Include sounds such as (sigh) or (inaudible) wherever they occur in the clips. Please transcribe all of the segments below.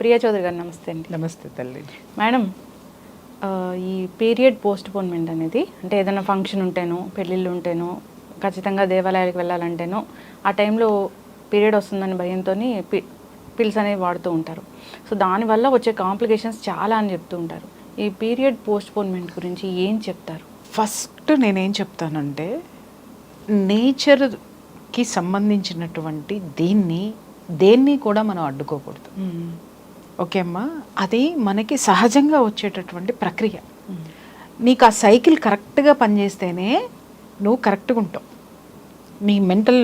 ప్రియా చౌదరి గారు నమస్తే అండి. నమస్తే తల్లి. మేడం ఈ పీరియడ్ పోస్ట్ పోన్మెంట్ అనేది అంటే ఏదైనా ఫంక్షన్ ఉంటేనో పెళ్ళిళ్ళు ఉంటేనో ఖచ్చితంగా దేవాలయాలకు వెళ్ళాలంటేనో ఆ టైంలో పీరియడ్ వస్తుందని భయంతో పిల్స్ అనేవి వాడుతూ ఉంటారు. సో దానివల్ల వచ్చే కాంప్లికేషన్స్ చాలా అని చెప్తూ ఉంటారు. ఈ పీరియడ్ పోస్ట్ పోన్మెంట్ గురించి ఏం చెప్తారు? ఫస్ట్ నేనేం చెప్తానంటే నేచర్కి సంబంధించినటువంటి దీన్ని దేన్ని కూడా మనం అడ్డుకోకూడదు. ఓకే అమ్మా? అది మనకి సహజంగా వచ్చేటటువంటి ప్రక్రియ. నీకు ఆ సైకిల్ కరెక్ట్గా పనిచేస్తేనే నువ్వు కరెక్ట్గా ఉంటావు. నీ మెంటల్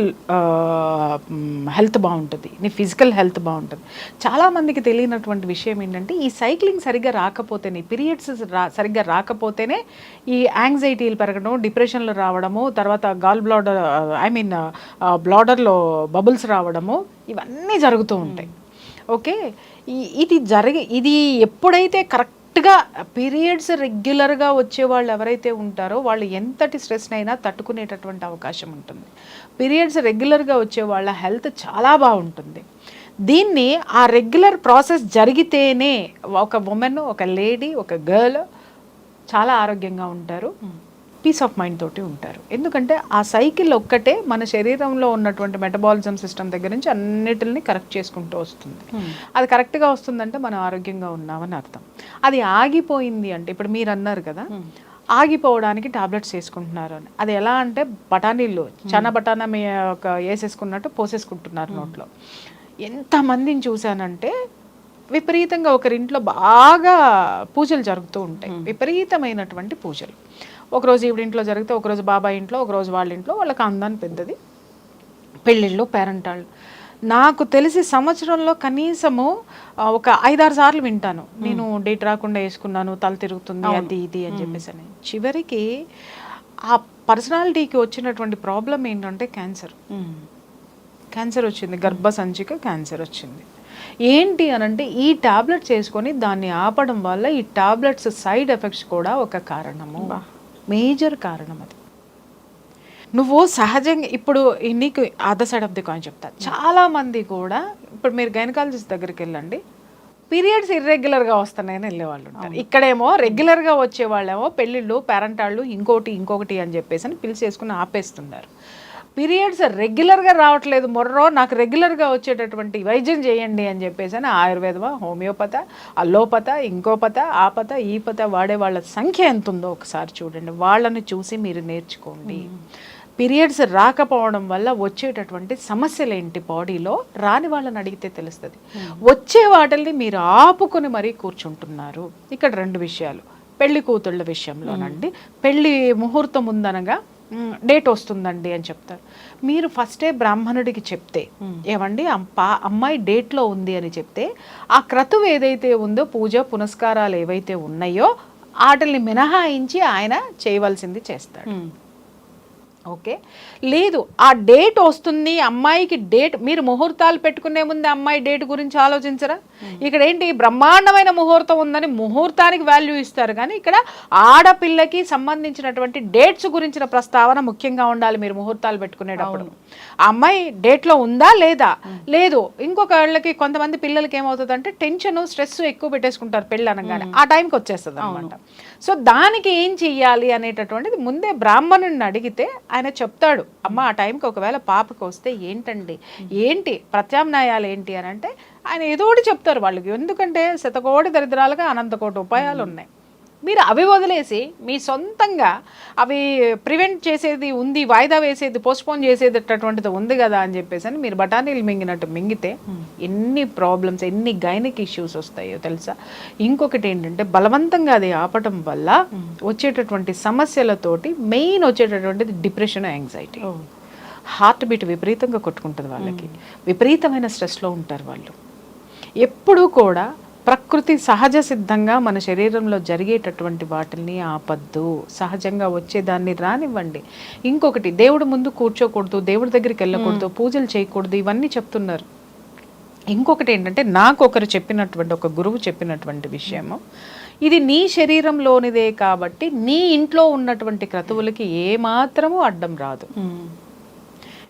హెల్త్ బాగుంటుంది నీ ఫిజికల్ హెల్త్ బాగుంటుంది. చాలామందికి తెలియనటువంటి విషయం ఏంటంటే ఈ సైక్లింగ్ సరిగ్గా రాకపోతే నీ పీరియడ్స్ రా సరిగ్గా రాకపోతేనే ఈ యాంగ్జైటీలు పెరగడం డిప్రెషన్లు రావడము తర్వాత గాల్ బ్లాడర్ ఐ మీన్ బ్లాడర్లో బబుల్స్ రావడము ఇవన్నీ జరుగుతూ ఉంటాయి. ఓకే? ఇది జరిగి ఇది ఎప్పుడైతే కరెక్ట్గా పీరియడ్స్ రెగ్యులర్గా వచ్చే వాళ్ళు ఎవరైతే ఉంటారో వాళ్ళు ఎంతటి స్ట్రెస్నైనా తట్టుకునేటటువంటి అవకాశం ఉంటుంది. పీరియడ్స్ రెగ్యులర్గా వచ్చే వాళ్ళ హెల్త్ చాలా బాగుంటుంది. దీన్ని ఆ రెగ్యులర్ ప్రాసెస్ జరిగితేనే ఒక ఉమెన్ ఒక లేడీ ఒక గర్ల్ చాలా ఆరోగ్యంగా ఉంటారు. పీస్ ఆఫ్ మైండ్ తోటి ఉంటారు. ఎందుకంటే ఆ సైకిల్ ఒక్కటే మన శరీరంలో ఉన్నటువంటి మెటబాలిజం సిస్టమ్ దగ్గర నుంచి అన్నిటిని కరెక్ట్ చేసుకుంటూ వస్తుంది. అది కరెక్ట్గా వస్తుందంటే మనం ఆరోగ్యంగా ఉన్నామని అర్థం. అది ఆగిపోయింది అంటే ఇప్పుడు మీరు అన్నారు కదా ఆగిపోవడానికి టాబ్లెట్స్ వేసుకుంటున్నారు అని. అది ఎలా అంటే బఠానీలు చన బఠానా మీ ఒక వేసేసుకున్నట్టు పోసేసుకుంటున్నారు నోట్లో. ఎంతమందిని చూశానంటే విపరీతంగా ఒకరింట్లో బాగా పూజలు జరుగుతూ ఉంటాయి. విపరీతమైనటువంటి పూజలు. ఒకరోజు ఈవిడ ఇంట్లో జరిగితే ఒకరోజు బాబాయ్ ఇంట్లో ఒకరోజు వాళ్ళ ఇంట్లో. వాళ్ళకి అందాన్ని పెద్దది. పెళ్ళిళ్ళు పేరెంటాళ్ళు. నాకు తెలిసి సంవత్సరంలో కనీసము ఒక ఐదారు సార్లు వింటాను. నేను డేట్ రాకుండా వేసుకున్నాను తల తిరుగుతుంది అది ఇది అని చెప్పేసి అని. చివరికి ఆ పర్సనాలిటీకి వచ్చినటువంటి ప్రాబ్లం ఏంటంటే క్యాన్సర్. క్యాన్సర్ వచ్చింది గర్భసంచిక క్యాన్సర్ వచ్చింది. ఏంటి అనంటే ఈ టాబ్లెట్స్ వేసుకొని దాన్ని ఆపడం వల్ల ఈ టాబ్లెట్స్ సైడ్ ఎఫెక్ట్స్ కూడా ఒక కారణము. మేజర్ కారణం అది. నువ్వు సహజంగా ఇప్పుడు నీకు other side of the coin చెప్తా. చాలా మంది కూడా ఇప్పుడు మీరు గైనకాలజిస్ట్ దగ్గరికి వెళ్ళండి పీరియడ్స్ ఇర్రెగ్యులర్గా వస్తున్నాయని వెళ్ళేవాళ్ళు ఉంటారు. ఇక్కడేమో రెగ్యులర్గా వచ్చే వాళ్ళేమో పెళ్ళిళ్ళు పేరెంటాళ్ళు ఇంకోటి ఇంకొకటి అని చెప్పేసి అని పిలిచేసుకుని ఆపేస్తున్నారు. పీరియడ్స్ రెగ్యులర్గా రావట్లేదు మొర్రో నాకు రెగ్యులర్గా వచ్చేటటువంటి వైద్యం చేయండి అని చెప్పేసి అని ఆయుర్వేదమా హోమియోపత అల్లోపత ఇంకోపత ఆపత ఈ పత వాడే వాళ్ళ సంఖ్య ఎంత ఉందో ఒకసారి చూడండి. వాళ్ళని చూసి మీరు నేర్చుకోండి. పీరియడ్స్ రాకపోవడం వల్ల వచ్చేటటువంటి సమస్యలు ఏంటి బాడీలో? రాని వాళ్ళని అడిగితే తెలుస్తుంది. వచ్చే వాటిల్ని మీరు ఆపుకొని మరీ కూర్చుంటున్నారు. ఇక్కడ రెండు విషయాలు. పెళ్ళి కూతుళ్ళ విషయంలోనండి. పెళ్ళి ముహూర్తం ఉందనగా "మ్, డేట్ వస్తుందండి అని చెప్తారు. మీరు ఫస్టే బ్రాహ్మణుడికి చెప్తే ఏమండి? అమ్మాయి డేట్లో ఉంది అని చెప్తే ఆ క్రతువు ఏదైతే ఉందో పూజ పునస్కారాలు ఏవైతే ఉన్నాయో వాటిని మినహాయించి ఆయన చేయవలసింది చేస్తాడు. ఓకే? లేదు ఆ డేట్ వస్తుంది అమ్మాయికి డేట్ మీరు ముహూర్తాలు పెట్టుకునే ముందు అమ్మాయి డేట్ గురించి ఆలోచించరా? ఇక్కడ ఏంటి బ్రహ్మాండమైన ముహూర్తం ఉందని ముహూర్తానికి వాల్యూ ఇస్తారు. కానీ ఇక్కడ ఆడపిల్లకి సంబంధించినటువంటి డేట్స్ గురించిన ప్రస్తావన ముఖ్యంగా ఉండాలి మీరు ముహూర్తాలు పెట్టుకునేటప్పుడు. ఆ అమ్మాయి డేట్లో ఉందా లేదా? లేదు. ఇంకొక వాళ్ళకి కొంతమంది పిల్లలకి ఏమవుతుందంటే టెన్షన్ స్ట్రెస్ ఎక్కువ పెట్టేసుకుంటారు పెళ్ళి అనగానే. ఆ టైంకి వచ్చేస్తుంది అనమాట సో దానికి ఏం చెయ్యాలి అనేటటువంటిది ముందే బ్రాహ్మణుడిని అడిగితే ఆయన చెప్తాడు అమ్మ ఆ టైంకి ఒకవేళ పాపకి వస్తే ఏంటండి? ఏంటి? ప్రత్యామ్నాయాలు ఏంటి? అని అంటే ఆయన ఏదో ఒకటి చెప్తారు. వాళ్ళకి ఎందుకంటే శతకోటి దరిద్రాలుగా అనంతకోటి ఉపాయాలు ఉన్నాయి. మీరు అవి వదిలేసి మీ సొంతంగా అవి ప్రివెంట్ చేసేది ఉంది వాయిదా వేసేది పోస్ట్పోన్ చేసేటటువంటిది ఉంది కదా అని చెప్పేసి అని మీరు బఠానీలు మింగినట్టు మింగితే ఎన్ని ప్రాబ్లమ్స్ ఎన్ని గైనిక్ ఇష్యూస్ వస్తాయో తెలుసా? ఇంకొకటి ఏంటంటే బలవంతంగా అది ఆపటం వల్ల వచ్చేటటువంటి సమస్యలతోటి మెయిన్ వచ్చేటటువంటిది డిప్రెషన్ యాంగ్జైటీ హార్ట్ బీట్ విపరీతంగా కొట్టుకుంటుంది వాళ్ళకి. విపరీతమైన స్ట్రెస్లో ఉంటారు వాళ్ళు. ఎప్పుడూ కూడా ప్రకృతి సహజ సిద్ధంగా మన శరీరంలో జరిగేటటువంటి వాటిని ఆపద్దు. సహజంగా వచ్చేదాన్ని రానివ్వండి. ఇంకొకటి దేవుడు ముందు కూర్చోకూడదు దేవుడి దగ్గరికి వెళ్ళకూడదు పూజలు చేయకూడదు ఇవన్నీ చెప్తున్నారు. ఇంకొకటి ఏంటంటే నాకు ఒకరు చెప్పినటువంటి ఒక గురువు చెప్పినటువంటి విషయము. ఇది నీ శరీరంలోనిదే కాబట్టి నీ ఇంట్లో ఉన్నటువంటి క్రతువులకి ఏమాత్రము అడ్డం రాదు.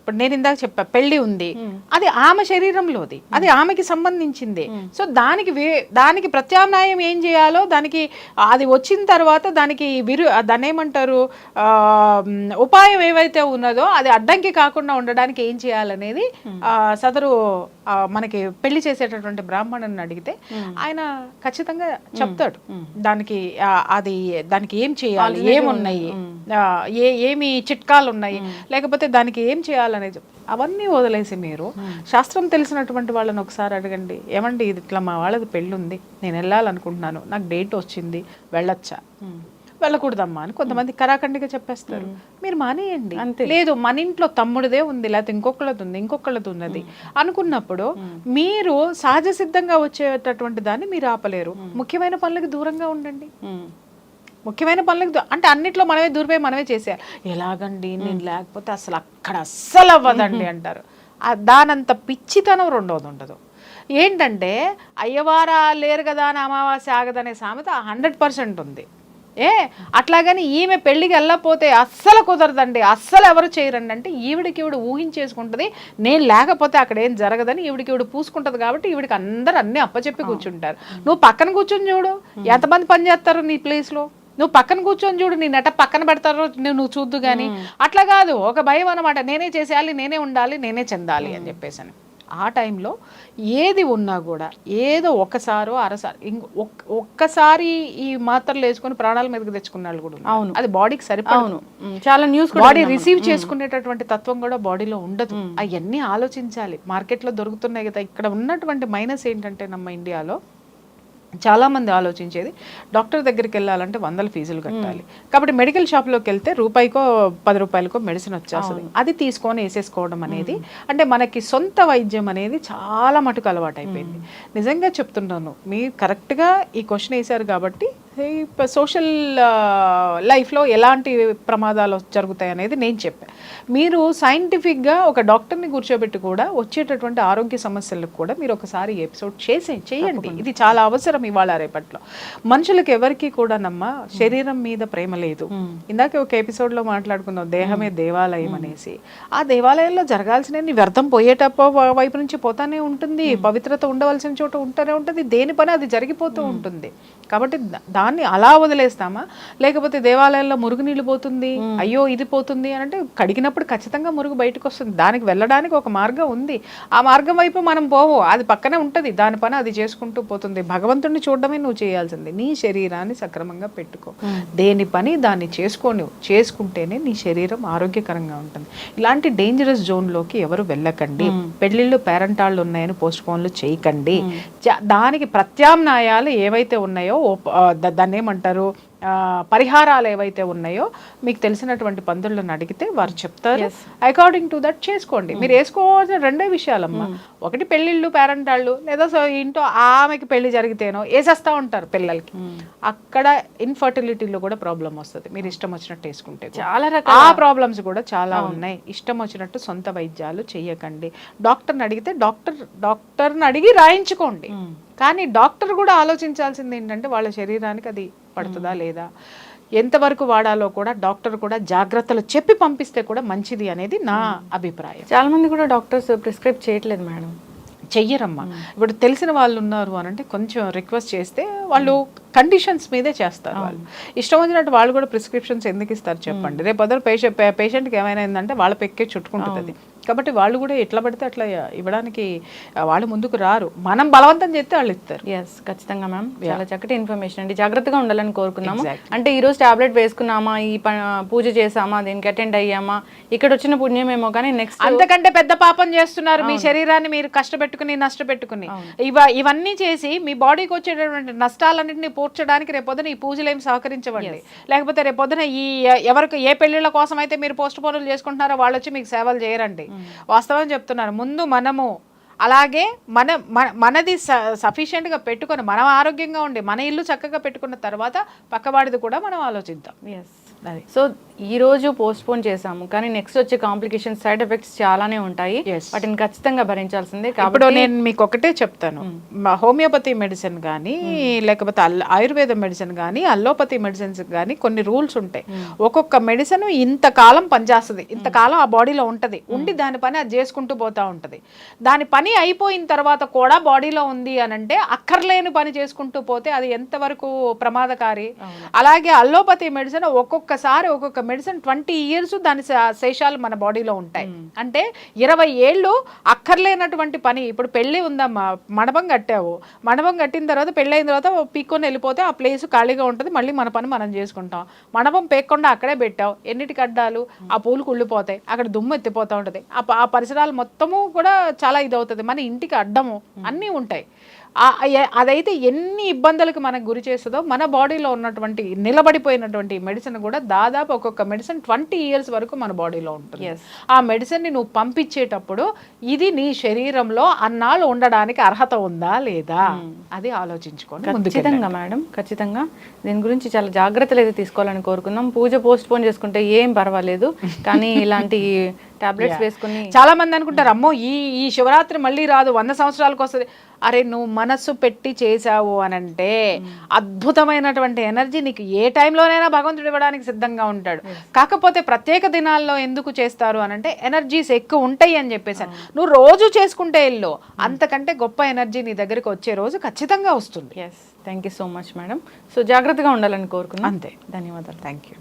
ఇప్పుడు నేను ఇందాక చెప్పా పెళ్ళి ఉంది. అది ఆమె శరీరంలోది. అది ఆమెకి సంబంధించింది. సో దానికి దానికి ప్రత్యామ్నాయం ఏం చేయాలో దానికి అది వచ్చిన తర్వాత దానికి విరు దాన్ని ఏమంటారు ఉపాయం ఏవైతే ఉన్నదో అది అడ్డంకి కాకుండా ఉండడానికి ఏం చేయాలనేది ఆ, సదరు మనకి పెళ్ళి చేసేటటువంటి బ్రాహ్మణుని అడిగితే ఆయన ఖచ్చితంగా చెప్తాడు. దానికి అది దానికి ఏం చేయాలి ఏమున్నాయి ఏ ఏమి చిట్కాలు ఉన్నాయి లేకపోతే దానికి ఏం చేయాలనేది అవన్నీ వదిలేసి మీరు శాస్త్రం తెలిసినటువంటి వాళ్ళని ఒకసారి అడగండి. ఏమండి ఇది ఇట్లా మా వాళ్ళది పెళ్ళి ఉంది నేను వెళ్ళాలనుకుంటున్నాను నాకు డేట్ వచ్చింది వెళ్ళొచ్చా? వెళ్ళకూడదమ్మా అని కొంతమంది కరాఖండిగా చెప్పేస్తారు. మీరు మానేయండి. లేదు మన ఇంట్లో తమ్ముడిదే ఉంది లేకపోతే ఇంకొకళ్ళది ఉంది ఇంకొకళ్ళది ఉన్నది అనుకున్నప్పుడు మీరు సహజ సిద్ధంగా వచ్చేటటువంటి దాన్ని మీరు ఆపలేరు. ముఖ్యమైన పనులకు దూరంగా ఉండండి. ముఖ్యమైన పనులకు అంటే అన్నిట్లో మనమే దూరిపోయి మనమే చేసేయాలి ఎలాగండి నేను లేకపోతే అసలు అక్కడ అస్సలు అవ్వదండి అంటారు. దానంత పిచ్చితనం రెండోది ఉండదు. ఏంటంటే అయ్యవారా లేరు కదా అని అమావాస్య ఆగదనే సామెత హండ్రెడ్ పర్సెంట్ ఉంది. ఏ అట్లాగని ఈమె పెళ్ళికి వెళ్ళకపోతే అస్సలు కుదరదండి. అస్సలు ఎవరు చేయరండి. అంటే ఈవిడికి ఈవిడ ఊహించేసుకుంటుంది. నేను లేకపోతే అక్కడ ఏం జరగదని ఈవిడికి ఈవిడ పూసుకుంటది కాబట్టి ఈవిడికి అందరు అన్ని అప్పచెప్పి కూర్చుంటారు. నువ్వు పక్కన కూర్చొని చూడు. ఎంతమంది పని చేస్తారు నీ ప్లేస్లో? నువ్వు పక్కన కూర్చొని చూడు. నీ నెట పక్కన పెడతారో నువ్వు నువ్వు చూద్దు కానీ అట్లా కాదు. ఒక భయం అనమాట నేనే చేసేయాలి నేనే ఉండాలి నేనే చెందాలి అని చెప్పేసి ఆ టైంలో ఏది ఉన్నా కూడా ఏదో ఒకసారో అరసారి ఇంక ఒక్కసారి ఈ మాత్రలు వేసుకొని ప్రాణాల మీదకి తెచ్చుకున్న వాళ్ళు కూడా అవును. అది బాడీకి సరిపోను చాలా న్యూస్ బాడీ రిసీవ్ చేసుకునేటటువంటి తత్వం కూడా బాడీలో ఉండదు. అవన్నీ ఆలోచించాలి. మార్కెట్లో దొరుకుతున్నాయి కదా ఇక్కడ ఉన్నటువంటి మైనస్ ఏంటంటే నమ్మ ఇండియాలో చాలా మంది ఆలోచించేది డాక్టర్ దగ్గరికి వెళ్ళాలంటే వందల ఫీజులు కట్టాలి. కాబట్టి మెడికల్ షాప్లోకి వెళ్తే రూపాయికో పది రూపాయలకో మెడిసిన్ వచ్చేస్తుంది. అది తీసుకొని వేసేసుకోవడం అనేది అంటే మనకి సొంత వైద్యం అనేది చాలా మటుకు అలవాటు అయిపోయింది నిజంగా చెప్తున్నాను మీరు కరెక్ట్గా ఈ క్వశ్చన్ వేశారు కాబట్టి సోషల్ లైఫ్లో ఎలాంటి ప్రమాదాలు జరుగుతాయి అనేది నేను చెప్పాను మీరు సైంటిఫిక్గా ఒక డాక్టర్ని కూర్చోబెట్టి కూడా వచ్చేటటువంటి ఆరోగ్య సమస్యలకు కూడా మీరు ఒకసారి ఎపిసోడ్ చేసే చేయండి. ఇది చాలా అవసరం ఇవాళ రేపట్లో. మనుషులకు ఎవరికి కూడా నమ్మ శరీరం మీద ప్రేమ లేదు. ఇందాక ఒక ఎపిసోడ్లో మాట్లాడుకున్నాం దేహమే దేవాలయం అనేసి. ఆ దేవాలయంలో జరగాల్సిన వ్యర్థం పోయేటప్పో వైపు నుంచి పోతానే ఉంటుంది. పవిత్రత ఉండవలసిన చోట ఉంటూనే ఉంటుంది. దేని పని అది జరిగిపోతూ ఉంటుంది. కాబట్టి దాన్ని అలా వదిలేస్తామా? లేకపోతే దేవాలయంలో మురుగు నీళ్ళు పోతుంది అయ్యో ఇది పోతుంది అని అంటే కడిగినప్పుడు ఖచ్చితంగా మురుగు బయటకు వస్తుంది. దానికి వెళ్ళడానికి ఒక మార్గం ఉంది. ఆ మార్గం వైపు మనం పోవు. అది పక్కనే ఉంటుంది. దాని పని అది చేసుకుంటూ పోతుంది. భగవంతుడిని చూడడమే నువ్వు చేయాల్సింది. నీ శరీరాన్ని సక్రమంగా పెట్టుకో. దేని పని దాన్ని చేసుకోని చేసుకుంటేనే నీ శరీరం ఆరోగ్యకరంగా ఉంటుంది. ఇలాంటి డేంజరస్ జోన్లోకి ఎవరు వెళ్ళకండి. పెళ్ళిళ్ళు పేరెంటాళ్ళు ఉన్నాయని పోస్ట్ పోన్లు చేయకండి. దానికి ప్రత్యామ్నాయాలు ఏవైతే ఉన్నాయో దాన్ని ఏమంటారు పరిహారాలు ఏవైతే ఉన్నాయో మీకు తెలిసినటువంటి పందులను అడిగితే వారు చెప్తారు. అకార్డింగ్ టు దట్ చేసుకోండి. మీరు వేసుకోవాల్సిన రెండే విషయాలమ్మా. ఒకటి పెళ్ళిళ్ళు పేరెంటాళ్ళు లేదా సో ఇంట్లో ఆమెకి పెళ్ళి జరిగితేనో వేసేస్తా ఉంటారు పిల్లలకి. అక్కడ ఇన్ఫర్టిలిటీలో కూడా ప్రాబ్లం వస్తుంది. మీరు ఇష్టం వచ్చినట్టు వేసుకుంటే. చాలా ఆ ప్రాబ్లమ్స్ కూడా చాలా ఉన్నాయి. ఇష్టం వచ్చినట్టు సొంత వైద్యాలు చేయకండి డాక్టర్ని అడిగితే డాక్టర్ డాక్టర్ని అడిగి రాయించుకోండి. కానీ డాక్టర్ కూడా ఆలోచించాల్సింది ఏంటంటే వాళ్ళ శరీరానికి అది పడుతుందా లేదా? ఎంతవరకు వాడాలో కూడా డాక్టర్ కూడా జాగ్రత్తలు చెప్పి పంపిస్తే కూడా మంచిది అనేది నా అభిప్రాయం. చాలా మంది కూడా డాక్టర్స్ ప్రిస్క్రైబ్ చేయట్లేదు మేడం. చెయ్యరమ్మా. ఇప్పుడు తెలిసిన వాళ్ళు ఉన్నారు అని అంటే కొంచెం రిక్వెస్ట్ చేస్తే వాళ్ళు కండిషన్స్ మీదే చేస్తారు వాళ్ళు. ఇష్టం వచ్చినట్టు వాళ్ళు కూడా ప్రిస్క్రిప్షన్స్ ఎందుకు ఇస్తారు చెప్పండి. రేపు పొద్దున పేషెంట్ పేషెంట్కి ఏమైనా ఏంటంటే వాళ్ళ పెక్కే చుట్టుకుంటుంది. కాబట్టి వాళ్ళు కూడా ఎట్లా పడితే అట్లా ఇవ్వడానికి వాళ్ళు ముందుకు రారు. మనం బలవంతం చేస్తే వాళ్ళు ఇస్తారు. ఎస్ ఖచ్చితంగా మ్యామ్ చాలా చక్కటి ఇన్ఫర్మేషన్ అండి. జాగ్రత్తగా ఉండాలని కోరుకున్నాము. అంటే ఈ రోజు టాబ్లెట్ వేసుకున్నామా ఈ పూజ చేసామా దీనికి అటెండ్ అయ్యామా ఇక్కడ వచ్చిన పుణ్యమేమో కానీ నెక్స్ట్ అంతకంటే పెద్ద పాపం చేస్తున్నారు మీ శరీరాన్ని మీరు కష్టపెట్టుకుని నష్టపెట్టుకుని. ఇవ ఇవన్నీ చేసి మీ బాడీకి వచ్చేటటువంటి నష్టాలన్నింటినీ పూడ్చడానికి రేపొద్దున ఈ పూజలు ఏమి సహకరించవండి. లేకపోతే రేపొద్దున ఈ ఎవరికి ఏ పెళ్ళిళ్ళ కోసం అయితే మీరు పోస్ట్ పోనులు చేసుకుంటున్నారో వాళ్ళు వచ్చి మీకు సేవలు చేయరండి. వాస్తవం చెప్తున్నారు. ముందు మనము అలాగే మన మన- మనది సఫిషియెంట్గా పెట్టుకొని మనం ఆరోగ్యంగా ఉండి మన ఇల్లు చక్కగా పెట్టుకున్న తర్వాత పక్కవాడిది కూడా మనం ఆలోచిద్దాం. ఎస్ అది సో ఈ రోజు పోస్ట్ పోన్ చేసాము కానీ నెక్స్ట్ వచ్చే కాంప్లికేషన్ సైడ్ ఎఫెక్ట్స్ చాలానే ఉంటాయి. వాటిని ఖచ్చితంగా భరించాల్సిందే కాబట్టి నేను మీకు ఒకటే చెప్తాను మా హోమియోపతి మెడిసిన్ కానీ లేకపోతే అల్ ఆయుర్వేద మెడిసిన్ కానీ అల్లోపతి మెడిసిన్స్ కానీ కొన్ని రూల్స్ ఉంటాయి. ఒక్కొక్క మెడిసిన్ ఇంతకాలం పనిచేస్తుంది. ఇంతకాలం ఆ బాడీలో ఉంటుంది. ఉండి దాని పని అది చేసుకుంటూ పోతా ఉంటుంది. దాని పని అయిపోయిన తర్వాత కూడా బాడీలో ఉంది అని అంటే అక్కర్లేని పని చేసుకుంటూ పోతే అది ఎంతవరకు ప్రమాదకారి? అలాగే అల్లోపతి మెడిసిన్ ఒక్కొక్కసారి ఒక్కొక్క మెడిసిన్ ట్వంటీ ఇయర్స్ దాని శేషాలు మన బాడీలో ఉంటాయి. అంటే ఇరవై ఏళ్ళు అక్కర్లేనటువంటి పని. ఇప్పుడు పెళ్ళి ఉందమ్మా మండపం కట్టావు. మండపం కట్టిన తర్వాత పెళ్ళి అయిన తర్వాత పీక్కొని వెళ్ళిపోతే ఆ ప్లేస్ ఖాళీగా ఉంటుంది. మళ్ళీ మన పని మనం చేసుకుంటాం. మండపం పేక్కుండా అక్కడే పెట్టావు. ఎన్నిటికి అడ్డాలు ఆ పూలు కుళ్ళిపోతాయి. అక్కడ దుమ్ము ఎత్తిపోతూ ఉంటుంది. ఆ పరిసరాలు మొత్తము కూడా చాలా ఇదవుతుంది. మన ఇంటికి అడ్డము అన్నీ ఉంటాయి. అదైతే ఎన్ని ఇబ్బందులకు మనకు గురి చేస్తుందో మన బాడీలో ఉన్నటువంటి నిలబడిపోయినటువంటి మెడిసిన్ కూడా దాదాపు ఒక్కొక్క మెడిసిన్ ట్వంటీ ఇయర్స్ వరకు మన బాడీలో ఉంటుంది. ఆ మెడిసిన్ని నువ్వు పంపించేటప్పుడు ఇది నీ శరీరంలో అన్నాళ్ళు ఉండడానికి అర్హత ఉందా లేదా? అది ఆలోచించుకొని ముందుకు ఖచ్చితంగా మేడం ఖచ్చితంగా. దీని గురించి చాలా జాగ్రత్తలు అయితే తీసుకోవాలని కోరుకుందాం. పూజ పోస్ట్ పోన్ చేసుకుంటే ఏం పర్వాలేదు. కానీ (laughs) ఇలాంటి టాబ్లెట్స్ వేసుకుని. చాలా మంది అనుకుంటారు అమ్మో ఈ ఈ శివరాత్రి మళ్ళీ రాదు వంద సంవత్సరాలకు వస్తుంది. అరే నువ్వు మనస్సు పెట్టి చేసావు అని అంటే అద్భుతమైనటువంటి ఎనర్జీ నీకు ఏ టైంలోనైనా భగవంతుడు ఇవ్వడానికి సిద్ధంగా ఉంటాడు. కాకపోతే ప్రత్యేక దినాల్లో ఎందుకు చేస్తారు అని అంటే ఎనర్జీస్ ఎక్కువ ఉంటాయి అని చెప్పేసాను నువ్వు రోజు చేసుకుంటే ఇల్లు అంతకంటే గొప్ప ఎనర్జీ నీ దగ్గరికి వచ్చే రోజు ఖచ్చితంగా వస్తుంది. Yes thank you so much madam so జాగ్రత్తగా ఉండాలని కోరుకున్నాం. అంతే. ధన్యవాదాలు. Thank you